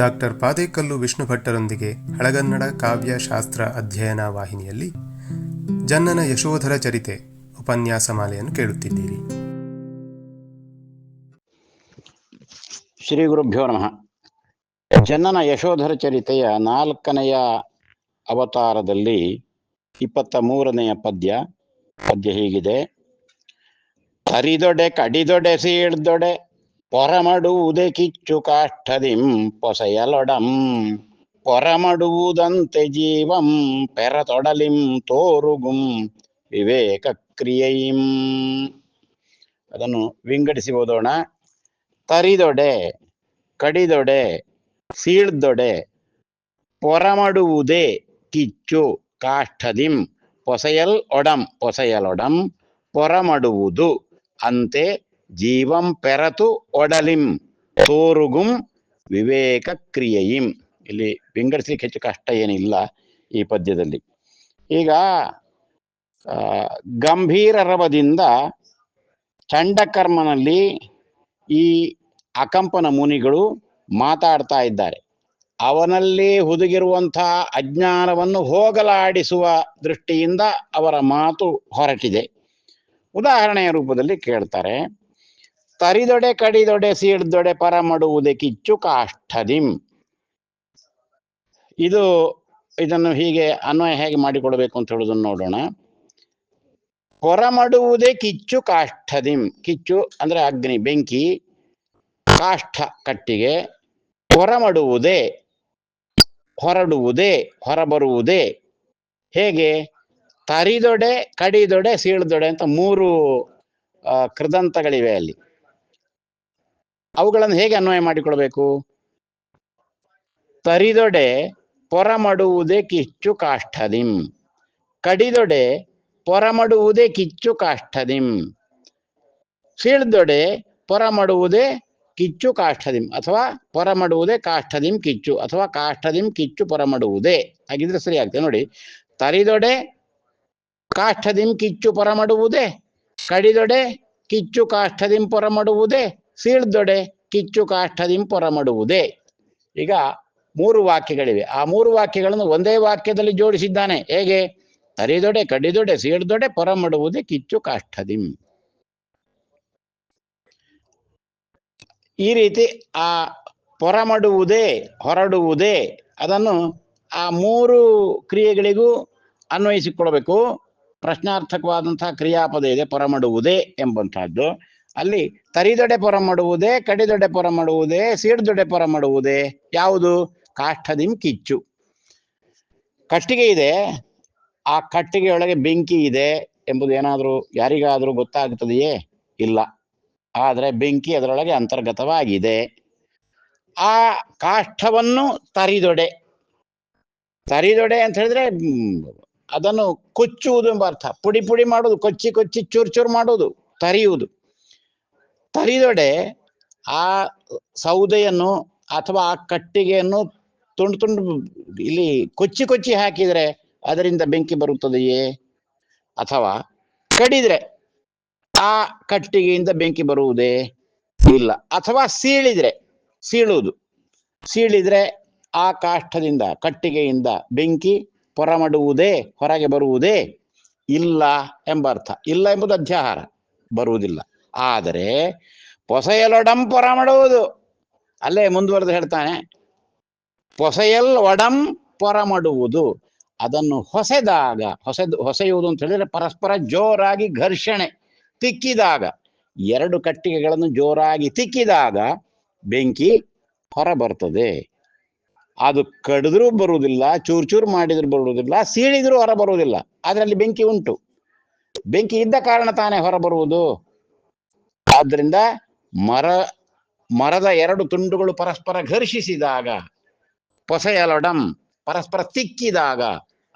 Doctor Padekallu Vishnu ಭಟ್ಟರೊಂದಿಗೆ ಹಳಗನ್ನಡ ಕಾವ್ಯ ಶಾಸ್ತ್ರ ಅಧ್ಯಯನ ವಾಹಿನಿಯಲ್ಲಿ ಜನ್ನನ ಯಶೋಧರ ಚರಿತೆ ಉಪನ್ಯಾಸ ಮಾಲೆಯನ್ನು ಕೇಳುತ್ತಿದ್ದೀರಿ. ಶ್ರೀ ಗುರುಭ್ಯೋ ನಮಃ. ಜನ್ನನ ಯಶೋಧರ ಚರಿತೆಯ ನಾಲ್ಕನೆಯ ಅವತಾರದಲ್ಲಿ ಇಪ್ಪತ್ತ ಮೂರನೆಯ ಪದ್ಯ ಪದ್ಯ ಹೀಗಿದೆ. ತರಿದೊಡೆ, ಕಡಿದೊಡೆ, ಸೀಳ್ದೊಡೆ ಪೊರಮಡುವುದೇ ಕಿಚ್ಚು ಕಾಷ್ಟದಿಂ ಪೊಸೆಯಲೊಡಂ. ಪೊರಮಡುವುದಂತೆ ಜೀವಂ ಪೆರತೊಡಲಿಂ ತೋರುಗುಂ ವಿವೇಕ ಕ್ರಿಯೆಯಿಂ ಅದನ್ನು ವಿಂಗಡಿಸಿ ಓದೋಣ ತರಿದೊಡೆ, ಕಡಿದೊಡೆ, ಸೀಳ್ದೊಡೆ, ಪೊರಮಡುವುದೇ ಕಿಚ್ಚು ಕಾಷ್ಟದಿಂ ಪೊಸೆಯಲ್ ಒಡಂ, ಪೊಸೆಯಲೊಡಂ ಪೊರಮಡುವುದು ಅಂತೆ ಜೀವಂ ಪೆರತು ಒಡಲಿಂ ತೋರುಗುಂ ವಿವೇಕ ಕ್ರಿಯೆಯಿಂ ಇಲ್ಲಿ ವಿಂಗಡಿಸ್ಲಿಕ್ಕೆ ಹೆಚ್ಚು ಕಷ್ಟ ಏನಿಲ್ಲ ಈ ಪದ್ಯದಲ್ಲಿ. ಈಗ ಗಂಭೀರ ರವದಿಂದ ಚಂಡಕರ್ಮನಲ್ಲಿ ಈ ಅಕಂಪನ ಮುನಿಗಳು ಮಾತಾಡ್ತಾ ಇದ್ದಾರೆ. ಅವನಲ್ಲಿ ಹುದುಗಿರುವಂತಹ ಅಜ್ಞಾನವನ್ನು ಹೋಗಲಾಡಿಸುವ ದೃಷ್ಟಿಯಿಂದ ಅವರ ಮಾತು ಹೊರಟಿದೆ. ಉದಾಹರಣೆಯ ರೂಪದಲ್ಲಿ ಕೇಳ್ತಾರೆ ತರಿದೊಡೆ, ಕಡಿದೊಡೆ, ಸೀಳ್ದೊಡೆ, ಪರಮಡುವುದೇ ಕಿಚ್ಚು ಕಾಷ್ಠದಿಂ. ಇದು ಇದನ್ನು ಹೀಗೆ ಅನ್ವಯ ಹೇಗೆ ಮಾಡಿಕೊಳ್ಬೇಕು ಅಂತ ಹೇಳುವುದನ್ನು ನೋಡೋಣ. ಹೊರಮಡುವುದೇ ಕಿಚ್ಚು ಕಾಷ್ಠದಿಂ. ಕಿಚ್ಚು ಅಂದ್ರೆ ಅಗ್ನಿ, ಬೆಂಕಿ, ಕಾಷ್ಠ ಕಟ್ಟಿಗೆ. ಹೊರಮಡುವುದೇ, ಹೊರಡುವುದೇ, ಹೊರಬರುವುದೇ. ಹೇಗೆ? ತರಿದೊಡೆ, ಕಡಿದೊಡೆ, ಸೀಳ್ದೊಡೆ ಅಂತ ಮೂರು ಕೃದಂತಗಳಿವೆ ಅಲ್ಲಿ. ಅವುಗಳನ್ನು ಹೇಗೆ ಅನ್ವಯ ಮಾಡಿಕೊಳ್ಬೇಕು? ತರಿದೊಡೆ ಪೊರಮಡುವುದೇ ಕಿಚ್ಚು ಕಾಷ್ಠದಿಂ. ಕಡಿದೊಡೆ ಪೊರಮಡುವುದೇ ಕಿಚ್ಚು ಕಾಷ್ಠದಿಂ. ಸೀಳ್ದೊಡೆ ಪೊರಮಡುವುದೇ ಕಿಚ್ಚು ಕಾಷ್ಠದಿಂ ಅಥವಾ ಪೊರಮಡುವುದೇ ಕಾಷ್ಠದಿಂ ಕಿಚ್ಚು ಅಥವಾ ಕಾಷ್ಠದಿಂ ಕಿಚ್ಚು ಪೊರಮಡುವುದೇ. ಹಾಗಿದ್ರೆ ಸರಿ ಆಗ್ತದೆ ನೋಡಿ. ತರಿದೊಡೆ ಕಾಷ್ಠದಿಂ ಕಿಚ್ಚು ಪೊರಮಡುವುದೇ, ಕಡಿದೊಡೆ ಕಿಚ್ಚು ಕಾಷ್ಠದಿಂ ಪೊರಮಡುವುದೇ ಸೀಳ್ದೊಡೆ ಕಿಚ್ಚು ಕಾಷ್ಟದಿಂ ಪೊರಮಡುವುದೇ. ಈಗ ಮೂರು ವಾಕ್ಯಗಳಿವೆ. ಆ ಮೂರು ವಾಕ್ಯಗಳನ್ನು ಒಂದೇ ವಾಕ್ಯದಲ್ಲಿ ಜೋಡಿಸಿದ್ದಾನೆ. ಹೇಗೆ? ತರಿದೊಡೆ, ಕಡಿದೊಡೆ, ಸೀಳ್ದೊಡೆ ಪೊರಮಡುವುದೇ ಕಿಚ್ಚು ಕಾಷ್ಟದಿಂ ಈ ರೀತಿ ಆ ಪೊರಮಡುವುದೇ, ಹೊರಡುವುದೇ, ಅದನ್ನು ಆ ಮೂರು ಕ್ರಿಯೆಗಳಿಗೂ ಅನ್ವಯಿಸಿಕೊಳ್ಬೇಕು ಪ್ರಶ್ನಾರ್ಥಕವಾದಂತಹ ಕ್ರಿಯಾಪದ ಇದೆ, ಪೊರಮಡುವುದೇ ಎಂಬಂತಹದ್ದು. ಅಲ್ಲಿ ತರಿದೊಡೆ ಪೊರಮಡುವುದೇ ಕಡಿದೊಡೆ ಪೊರಮಡುವುದೇ ಸೀಡ್ದೊಡೆ ಪೊರಮಡುವುದೇ ಯಾವುದು? ಕಾಷ್ಠದಿಂ ಕಿಚ್ಚು. ಕಟ್ಟಿಗೆ ಇದೆ. ಆ ಕಟ್ಟಿಗೆಯೊಳಗೆ ಬೆಂಕಿ ಇದೆ ಎಂಬುದು ಏನಾದರೂ ಯಾರಿಗಾದರೂ ಗೊತ್ತಾಗುತ್ತದೆಯೇ ಇಲ್ಲ. ಆದರೆ ಬೆಂಕಿ ಅದರೊಳಗೆ ಅಂತರ್ಗತವಾಗಿದೆ. ಆ ಕಾಷ್ಠವನ್ನು ತರಿದೊಡೆ. ತರಿದೊಡೆ ಅಂತ ಹೇಳಿದ್ರೆ, ಅದನ್ನು ಕೊಚ್ಚುವುದು ಎಂಬ ಅರ್ಥ. ಪುಡಿ ಪುಡಿ ಮಾಡುವುದು, ಕೊಚ್ಚಿ ಕೊಚ್ಚಿ ಚೂರ್ ಚೂರ್ ಮಾಡುವುದು, ತರಿಯುವುದು. ತರಿದೊಡೆ ಆ ಸೌದೆಯನ್ನು ಅಥವಾ ಆ ಕಟ್ಟಿಗೆಯನ್ನು ತುಂಡು ತುಂಡು ಇಲ್ಲಿ ಕೊಚ್ಚಿ ಕೊಚ್ಚಿ ಹಾಕಿದರೆ ಅದರಿಂದ ಬೆಂಕಿ ಬರುತ್ತದೆಯೇ? ಅಥವಾ ಕಡಿದ್ರೆ ಆ ಕಟ್ಟಿಗೆಯಿಂದ ಬೆಂಕಿ ಬರುವುದೇ ಇಲ್ಲ. ಅಥವಾ ಸೀಳಿದ್ರೆ, ಸೀಳುವುದು. ಸೀಳಿದ್ರೆ ಆ ಕಾಷ್ಟದಿಂದ ಕಟ್ಟಿಗೆಯಿಂದ ಬೆಂಕಿ ಹೊರಮಡುವುದೇ ಹೊರಗೆ ಬರುವುದೇ ಇಲ್ಲ ಎಂಬ ಅರ್ಥ ಇಲ್ಲ ಎಂಬುದು ಅಧ್ಯಾಹಾರ. ಬರುವುದಿಲ್ಲ. ಆದರೆ ಪೊಸೆಯಲೊಡಂ ಪೊರಮಡುವುದು ಅಲ್ಲೇ ಮುಂದುವರೆದು ಹೇಳ್ತಾನೆ. ಪೊಸೆಯಲ್ ಒಡಂ ಪೊರಮಡುವುದು ಅದನ್ನು ಹೊಸೆದಾಗ ಹೊಸೆದು ಹೊಸೆಯುವುದು ಅಂತ ಹೇಳಿದ್ರೆ ಪರಸ್ಪರ ಜೋರಾಗಿ ಘರ್ಷಣೆ, ತಿಕ್ಕಿದಾಗ. ಎರಡು ಕಟ್ಟಿಗೆಗಳನ್ನು ಜೋರಾಗಿ ತಿಕ್ಕಿದಾಗ ಬೆಂಕಿ ಹೊರ ಬರ್ತದೆ ಅದು ಕಡಿದ್ರೂ ಬರುವುದಿಲ್ಲ, ಚೂರ್ ಚೂರು ಮಾಡಿದ್ರು ಬರುವುದಿಲ್ಲ, ಸೀಳಿದ್ರೂ ಹೊರ ಬರುವುದಿಲ್ಲ ಅದರಲ್ಲಿ ಬೆಂಕಿ ಉಂಟು. ಬೆಂಕಿ ಇದ್ದ ಕಾರಣ ತಾನೇ ಹೊರ ಬರುವುದು ಆದ್ರಿಂದ ಮರ, ಮರದ ಎರಡು ತುಂಡುಗಳು ಪರಸ್ಪರ ಘರ್ಷಿಸಿದಾಗ, ಪೊಸೆಯಲೊಡಂ ಪರಸ್ಪರ ತಿಕ್ಕಿದಾಗ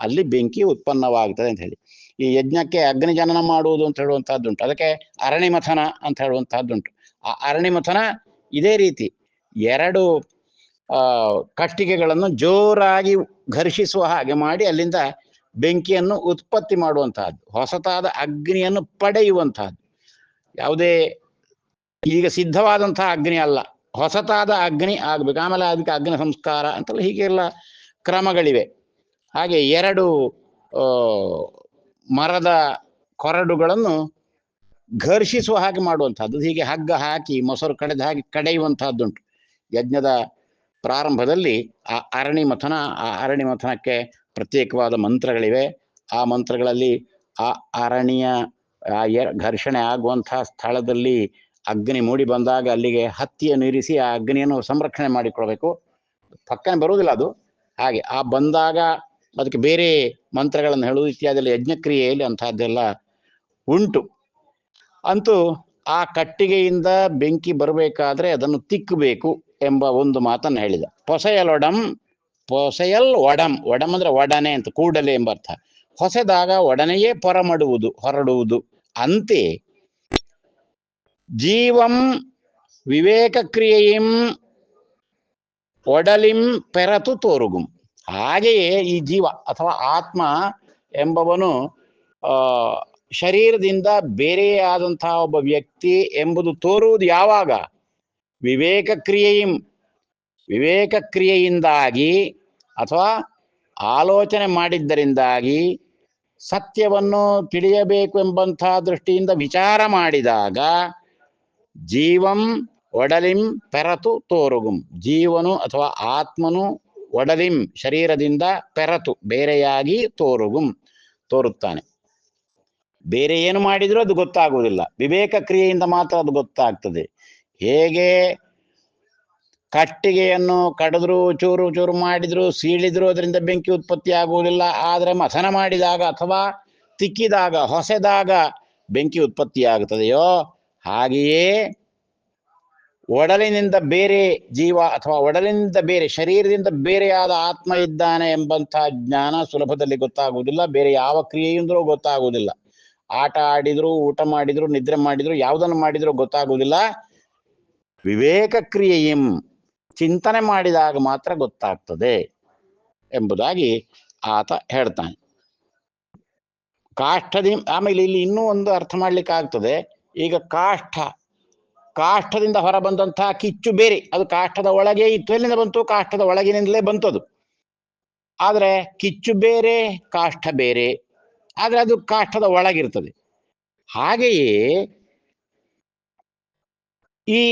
ಅಲ್ಲಿ ಬೆಂಕಿ ಉತ್ಪನ್ನವಾಗ್ತದೆ ಅಂತ ಹೇಳಿ. ಈ ಯಜ್ಞಕ್ಕೆ ಅಗ್ನಿ ಜನನ ಮಾಡುವುದು ಅಂತ ಹೇಳುವಂತಹದ್ದುಂಟು ಅದಕ್ಕೆ ಅರಣಿಮಥನ ಅಂತ ಹೇಳುವಂತಹದ್ದುಂಟು ಆ ಅರಣಿಮಥನ ಇದೇ ರೀತಿ ಎರಡು ಕಟ್ಟಿಗೆಗಳನ್ನು ಜೋರಾಗಿ ಘರ್ಷಿಸುವ ಹಾಗೆ ಮಾಡಿ ಅಲ್ಲಿಂದ ಬೆಂಕಿಯನ್ನು ಉತ್ಪತ್ತಿ ಮಾಡುವಂತಹದ್ದು ಹೊಸತಾದ ಅಗ್ನಿಯನ್ನು ಪಡೆಯುವಂತಹದ್ದು ಯಾವುದೇ ಈಗ ಸಿದ್ಧವಾದಂತಹ ಅಗ್ನಿ ಅಲ್ಲ. ಹೊಸತಾದ ಅಗ್ನಿ ಆಗ್ಬೇಕು. ಆಮೇಲೆ ಅದಕ್ಕೆ ಅಗ್ನಿ ಸಂಸ್ಕಾರ ಅಂತೆಲ್ಲ ಹೀಗೆಲ್ಲ ಕ್ರಮಗಳಿವೆ. ಹಾಗೆ ಎರಡು ಮರದ ಕೊರಡುಗಳನ್ನು ಘರ್ಷಿಸುವ ಹಾಗೆ ಮಾಡುವಂಥದ್ದು ಹೀಗೆ ಹಗ್ಗ ಹಾಕಿ, ಮೊಸರು ಕಡೆದ ಹಾಗೆ ಕಡೆಯುವಂತಹದ್ದುಂಟು. ಯಜ್ಞದ ಪ್ರಾರಂಭದಲ್ಲಿ ಆ ಅರಣಿ ಮಥನ, ಆ ಅರಣಿ ಮಥನಕ್ಕೆ ಪ್ರತ್ಯೇಕವಾದ ಮಂತ್ರಗಳಿವೆ. ಆ ಮಂತ್ರಗಳಲ್ಲಿ ಆ ಅರಣಿಯ, ಆ ಘರ್ಷಣೆ ಆಗುವಂತಹ ಸ್ಥಳದಲ್ಲಿ ಅಗ್ನಿ ಮೂಡಿ ಬಂದಾಗ ಅಲ್ಲಿಗೆ ಹತ್ತಿಯನ್ನು ಇರಿಸಿ ಆ ಅಗ್ನಿಯನ್ನು ಸಂರಕ್ಷಣೆ ಮಾಡಿಕೊಳ್ಬೇಕು. ಪಕ್ಕನೆ ಬರುವುದಿಲ್ಲ ಅದು. ಹಾಗೆ ಆ ಬಂದಾಗ ಅದಕ್ಕೆ ಬೇರೆ ಮಂತ್ರಗಳನ್ನು ಹೇಳುವುದು ಇತ್ಯಾದಿ ಯಜ್ಞಕ್ರಿಯೆಯಲ್ಲಿ ಅಂತಹದ್ದೆಲ್ಲ ಉಂಟು. ಅಂತೂ ಆ ಕಟ್ಟಿಗೆಯಿಂದ ಬೆಂಕಿ ಬರಬೇಕಾದ್ರೆ ಅದನ್ನು ತಿಕ್ಕಬೇಕು ಎಂಬ ಒಂದು ಮಾತನ್ನು ಹೇಳಿದ. ಪೊಸೆಯಲೊಡಂ ಪೊಸೆಯಲ್ ಒಡಂ. ಒಡಂ ಅಂದ್ರೆ ಒಡನೆ ಅಂತ ಕೂಡಲೇ ಎಂಬ ಅರ್ಥ ಹೊಸೆದಾಗ ಒಡನೆಯೇ ಪೊರಮಡುವುದು, ಹೊರಡುವುದು. ಅಂತೆ ಜೀವಂ ವಿವೇಕ ಕ್ರಿಯೆಯಂ ಒಡಲಿಂ ಪೆರತು ತೋರುಗುಂ. ಹಾಗೆಯೇ ಈ ಜೀವ ಅಥವಾ ಆತ್ಮ ಎಂಬವನು ಶರೀರದಿಂದ ಬೇರೆಯಾದಂತಹ ಒಬ್ಬ ವ್ಯಕ್ತಿ ಎಂಬುದು ತೋರುವುದು ಯಾವಾಗ? ವಿವೇಕ ಕ್ರಿಯೆಯಂ ವಿವೇಕ ಕ್ರಿಯೆಯಿಂದಾಗಿ ಅಥವಾ ಆಲೋಚನೆ ಮಾಡಿದ್ದರಿಂದಾಗಿ ಸತ್ಯವನ್ನು ತಿಳಿಯಬೇಕು ಎಂಬಂತಹ ದೃಷ್ಟಿಯಿಂದ ವಿಚಾರ ಮಾಡಿದಾಗ ಜೀವಂ ಒಡಲಿಂ ಪೆರತು ತೋರುಗುಂ. ಜೀವನು ಅಥವಾ ಆತ್ಮನು ಒಡಲಿಂ ಶರೀರದಿಂದ ಪೆರತು, ಬೇರೆಯಾಗಿ ತೋರುಗುಂ, ತೋರುತ್ತಾನೆ. ಬೇರೆ ಏನು ಮಾಡಿದರೂ ಅದು ಗೊತ್ತಾಗುವುದಿಲ್ಲ. ವಿವೇಕ ಕ್ರಿಯೆಯಿಂದ ಮಾತ್ರ ಅದು ಗೊತ್ತಾಗ್ತದೆ. ಹೇಗೆ ಕಟ್ಟಿಗೆಯನ್ನು ಕಡಿದ್ರು ಚೂರು ಚೂರು ಮಾಡಿದ್ರು ಸೀಳಿದ್ರು ಅದರಿಂದ ಬೆಂಕಿ ಉತ್ಪತ್ತಿ ಆಗುವುದಿಲ್ಲ. ಆದರೆ ಮಥನ ಮಾಡಿದಾಗ ಅಥವಾ ತಿಕ್ಕಿದಾಗ, ಹೊಸೆದಾಗ ಬೆಂಕಿ ಉತ್ಪತ್ತಿ ಆಗುತ್ತದೆಯೋ ಹಾಗೆಯೇ ಒಡಲಿನಿಂದ ಬೇರೆ ಜೀವ ಅಥವಾ ಒಡಲಿನಿಂದ ಬೇರೆ ಶರೀರದಿಂದ ಬೇರೆಯಾದ ಆತ್ಮ ಇದ್ದಾನೆ ಎಂಬಂತಹ ಜ್ಞಾನ ಸುಲಭದಲ್ಲಿ ಗೊತ್ತಾಗುವುದಿಲ್ಲ. ಬೇರೆ ಯಾವ ಕ್ರಿಯೆಯಿಂದಲೂ ಗೊತ್ತಾಗುವುದಿಲ್ಲ. ಆಟ ಆಡಿದ್ರು, ಊಟ ಮಾಡಿದ್ರು, ನಿದ್ರೆ ಮಾಡಿದ್ರು, ಯಾವುದನ್ನು ಮಾಡಿದ್ರು ಗೊತ್ತಾಗುವುದಿಲ್ಲ. ವಿವೇಕ ಕ್ರಿಯೆಯಂ ಚಿಂತನೆ ಮಾಡಿದಾಗ ಮಾತ್ರ ಗೊತ್ತಾಗ್ತದೆ ಎಂಬುದಾಗಿ ಆತ ಹೇಳ್ತಾನೆ. ಕಾಷ್ಟದಿಂ ಆಮೇಲೆ ಇಲ್ಲಿ ಇನ್ನೂ ಒಂದು ಅರ್ಥ ಮಾಡ್ಲಿಕ್ಕೆ ಆಗ್ತದೆ ಈಗ ಕಾಷ್ಠ, ಕಾಷ್ಠದಿಂದ ಹೊರ ಬಂದಂತಹ ಕಿಚ್ಚು ಬೇರೆ. ಅದು ಕಾಷ್ಠದ ಒಳಗೆ ಇತ್ತು ಎಲ್ಲಿಂದ ಬಂತು, ಕಾಷ್ಠದ ಒಳಗಿನಿಂದಲೇ ಬಂತು ಅದು ಆದ್ರೆ ಕಿಚ್ಚು ಬೇರೆ, ಕಾಷ್ಠ ಬೇರೆ. ಆದ್ರೆ ಅದು ಕಾಷ್ಠದ ಒಳಗಿರ್ತದೆ. ಹಾಗೆಯೇ ಈ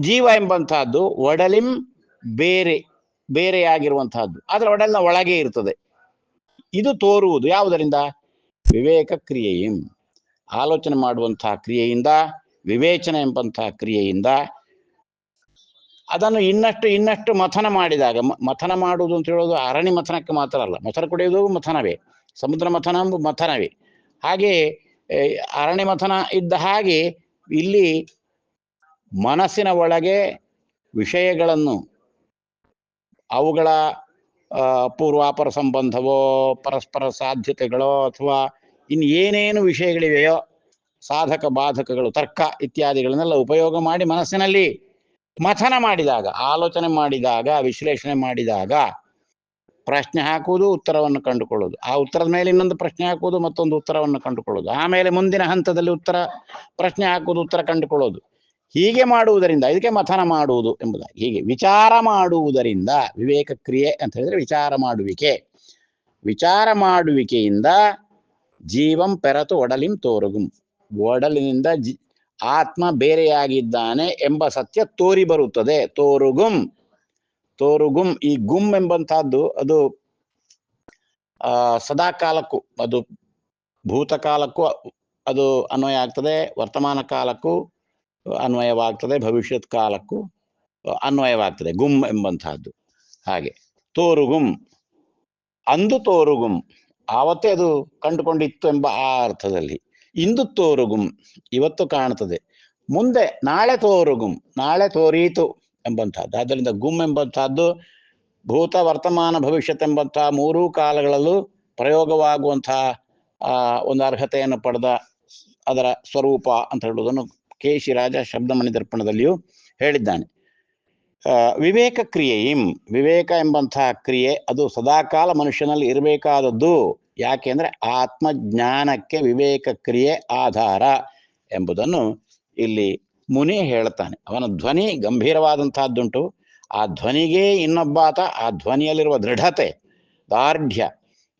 ಜೀವ ಎಂಬಂತಹದ್ದು ಒಡಲಿಂ ಬೇರೆ ಬೇರೆಯಾಗಿರುವಂತಹದ್ದು ಆದ್ರೆ ಒಡಲಿನ ಒಳಗೆ ಇರ್ತದೆ. ಇದು ತೋರುವುದು ಯಾವುದರಿಂದ? ವಿವೇಕ ಕ್ರಿಯೆಯಂ. ಆಲೋಚನೆ ಮಾಡುವಂತಹ ಕ್ರಿಯೆಯಿಂದ, ವಿವೇಚನೆ ಎಂಬಂತಹ ಕ್ರಿಯೆಯಿಂದ ಅದನ್ನು ಇನ್ನಷ್ಟು ಇನ್ನಷ್ಟು ಮಥನ ಮಾಡಿದಾಗ ಮಥನ ಮಾಡುವುದು ಅಂತ ಹೇಳೋದು ಅರಣಿ ಮಥನಕ್ಕೆ ಮಾತ್ರ ಅಲ್ಲ ಮೊಸರು ಕುಡಿಯುವುದು ಮಥನವೇ, ಸಮುದ್ರ ಮಥನ ಎಂಬ ಮಥನವೇ. ಹಾಗೆ ಅರಣ್ಯ ಮಥನ ಇದ್ದ ಹಾಗೆ ಇಲ್ಲಿ ಮನಸ್ಸಿನ ಒಳಗೆ ವಿಷಯಗಳನ್ನು ಅವುಗಳ ಪೂರ್ವಾಪರ ಸಂಬಂಧವೋ, ಪರಸ್ಪರ ಸಾಧ್ಯತೆಗಳೋ ಅಥವಾ ಇನ್ನು ಏನೇನು ವಿಷಯಗಳಿವೆಯೋ ಸಾಧಕ ಬಾಧಕಗಳು, ತರ್ಕ ಇತ್ಯಾದಿಗಳನ್ನೆಲ್ಲ ಉಪಯೋಗ ಮಾಡಿ ಮನಸ್ಸಿನಲ್ಲಿ ಮಥನ ಮಾಡಿದಾಗ, ಆಲೋಚನೆ ಮಾಡಿದಾಗ, ವಿಶ್ಲೇಷಣೆ ಮಾಡಿದಾಗ ಪ್ರಶ್ನೆ ಹಾಕುವುದು, ಉತ್ತರವನ್ನು ಕಂಡುಕೊಳ್ಳುವುದು. ಆ ಉತ್ತರದ ಮೇಲೆ ಇನ್ನೊಂದು ಪ್ರಶ್ನೆ ಹಾಕುವುದು, ಮತ್ತೊಂದು ಉತ್ತರವನ್ನು ಕಂಡುಕೊಳ್ಳುವುದು. ಆಮೇಲೆ ಮುಂದಿನ ಹಂತದಲ್ಲಿ ಉತ್ತರ, ಪ್ರಶ್ನೆ ಹಾಕುವುದು, ಉತ್ತರ ಕಂಡುಕೊಳ್ಳೋದು ಹೀಗೆ ಮಾಡುವುದರಿಂದ, ಇದಕ್ಕೆ ಮಥನ ಮಾಡುವುದು ಎಂಬುದಾಗಿ. ಹೀಗೆ ವಿಚಾರ ಮಾಡುವುದರಿಂದ, ವಿವೇಕ ಕ್ರಿಯೆ ಅಂತ ಹೇಳಿದ್ರೆ ವಿಚಾರ ಮಾಡುವಿಕೆ. ವಿಚಾರ ಮಾಡುವಿಕೆಯಿಂದ ಜೀವಂ ಪೆರತು ಒಡಲಿಂ ತೋರುಗುಂ. ಒಡಲಿನಿಂದ ಜಿ, ಆತ್ಮ ಬೇರೆಯಾಗಿದ್ದಾನೆ ಎಂಬ ಸತ್ಯ ತೋರಿ ಬರುತ್ತದೆ. ತೋರುಗುಂ. ತೋರುಗುಂ. ಈ ಗುಂ ಎಂಬಂತಹದ್ದು ಅದು, ಆ, ಸದಾಕಾಲಕ್ಕೂ, ಅದು ಭೂತಕಾಲಕ್ಕೂ ಅದು ಅನ್ವಯ ಆಗ್ತದೆ, ವರ್ತಮಾನ ಕಾಲಕ್ಕೂ ಅನ್ವಯವಾಗ್ತದೆ, ಭವಿಷ್ಯತ್ ಕಾಲಕ್ಕೂ ಅನ್ವಯವಾಗ್ತದೆ ಗುಮ್ ಎಂಬಂತಹದ್ದು ಹಾಗೆ. ತೋರುಗುಂ. ಅಂದು ತೋರುಗುಂ. ಆವತ್ತೇ ಅದು ಕಂಡುಕೊಂಡಿತ್ತು ಎಂಬ ಆ ಅರ್ಥದಲ್ಲಿ. ಇಂದು ತೋರುಗುಂ, ಇವತ್ತು ಕಾಣುತ್ತದೆ. ಮುಂದೆ ನಾಳೆ ತೋರುಗುಂ, ನಾಳೆ ತೋರೀತು ಎಂಬಂತಹದ್ದು ಆದ್ದರಿಂದ ಗುಮ್ ಎಂಬಂತಹದ್ದು ಭೂತ ವರ್ತಮಾನ ಭವಿಷ್ಯತ್ ಎಂಬಂತಹ ಮೂರೂ ಕಾಲಗಳಲ್ಲೂ ಪ್ರಯೋಗವಾಗುವಂತಹ ಒಂದು ಅರ್ಹತೆಯನ್ನು ಪಡೆದ ಅದರ ಸ್ವರೂಪ ಅಂತ ಹೇಳುವುದನ್ನು ಕೇಶಿರಾಜ ಶಬ್ದಮಣಿ ದರ್ಪಣದಲ್ಲಿಯೂ ಹೇಳಿದ್ದಾನೆ. ವಿವೇಕ ಕ್ರಿಯೆಯಿಂ, ವಿವೇಕ ಎಂಬಂತಹ ಕ್ರಿಯೆ ಅದು ಸದಾಕಾಲ ಮನುಷ್ಯನಲ್ಲಿ ಇರಬೇಕಾದದ್ದು ಯಾಕೆ ಅಂದ್ರೆ ಆತ್ಮಜ್ಞಾನಕ್ಕೆ ವಿವೇಕ ಕ್ರಿಯೆ ಆಧಾರ ಎಂಬುದನ್ನು ಇಲ್ಲಿ ಮುನಿ ಹೇಳ್ತಾನೆ. ಅವನ ಧ್ವನಿ ಗಂಭೀರವಾದಂತಹದ್ದುಂಟು ಆ ಧ್ವನಿಗೆ ಇನ್ನೊಬ್ಬಾತ, ಆ ಧ್ವನಿಯಲ್ಲಿರುವ ದೃಢತೆ, ದಾರ್ಢ್ಯ,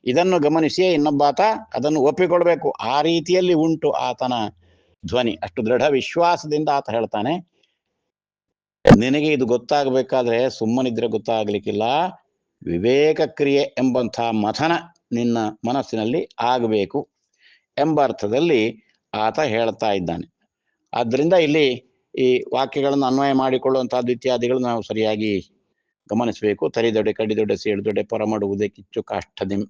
ಇದನ್ನು ಗಮನಿಸಿಯೇ ಇನ್ನೊಬ್ಬಾತ ಅದನ್ನು ಒಪ್ಪಿಕೊಳ್ಬೇಕು. ಆ ರೀತಿಯಲ್ಲಿ ಉಂಟು ಆತನ ಧ್ವನಿ. ಅಷ್ಟು ದೃಢ ವಿಶ್ವಾಸದಿಂದ ಆತ ಹೇಳ್ತಾನೆ. ನಿನಗೆ ಇದು ಗೊತ್ತಾಗಬೇಕಾದ್ರೆ ಸುಮ್ಮನಿದ್ರೆ ಗೊತ್ತಾಗ್ಲಿಕ್ಕಿಲ್ಲ. ವಿವೇಕ ಕ್ರಿಯೆ ಎಂಬಂಥ ಮಥನ ನಿನ್ನ ಮನಸ್ಸಿನಲ್ಲಿ ಆಗಬೇಕು ಎಂಬ ಅರ್ಥದಲ್ಲಿ ಆತ ಹೇಳ್ತಾ ಇದ್ದಾನೆ. ಆದ್ದರಿಂದ ಇಲ್ಲಿ ಈ ವಾಕ್ಯಗಳನ್ನು ಅನ್ವಯ ಮಾಡಿಕೊಳ್ಳುವಂಥದ್ದು ಇತ್ಯಾದಿಗಳು ನಾವು ಸರಿಯಾಗಿ ಗಮನಿಸಬೇಕು. ತರಿದೊಡೆ, ಕಡಿದೊಡೆ ಸೇಡಿದೊಡೆ ಪೊರಮಡುವುದೇ ಕಿಚ್ಚು, ಕಾಷ್ಟದಿಂ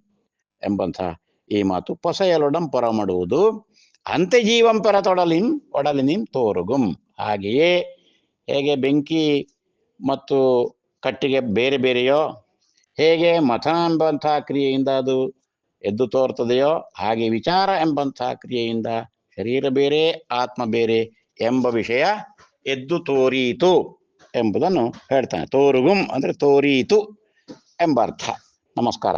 ಎಂಬಂತಹ ಈ ಮಾತು. ಪೊಸೆಯಲೊಡಂ ಅಂತೆ ಜೀವಂ ಪರ ತೊಡಲಿಂ ಒಡಲಿನಿಂ ತೋರುಗುಂ. ಹಾಗೆಯೇ ಹೇಗೆ ಬೆಂಕಿ ಮತ್ತು ಕಟ್ಟಿಗೆ ಬೇರೆ ಬೇರೆಯೋ ಹೇಗೆ ಮಥ ಎಂಬಂತಹ ಕ್ರಿಯೆಯಿಂದ ಅದು ಎದ್ದು ತೋರ್ತದೆಯೋ ಹಾಗೆ ವಿಚಾರ ಎಂಬಂತಹ ಕ್ರಿಯೆಯಿಂದ ಶರೀರ ಬೇರೆ, ಆತ್ಮ ಬೇರೆ ಎಂಬ ವಿಷಯ ಎದ್ದು ತೋರೀತು ಎಂಬುದನ್ನು ಹೇಳ್ತಾನೆ. ತೋರುಗುಂ ಅಂದ್ರೆ ತೋರೀತು ಎಂಬ ಅರ್ಥ ನಮಸ್ಕಾರ.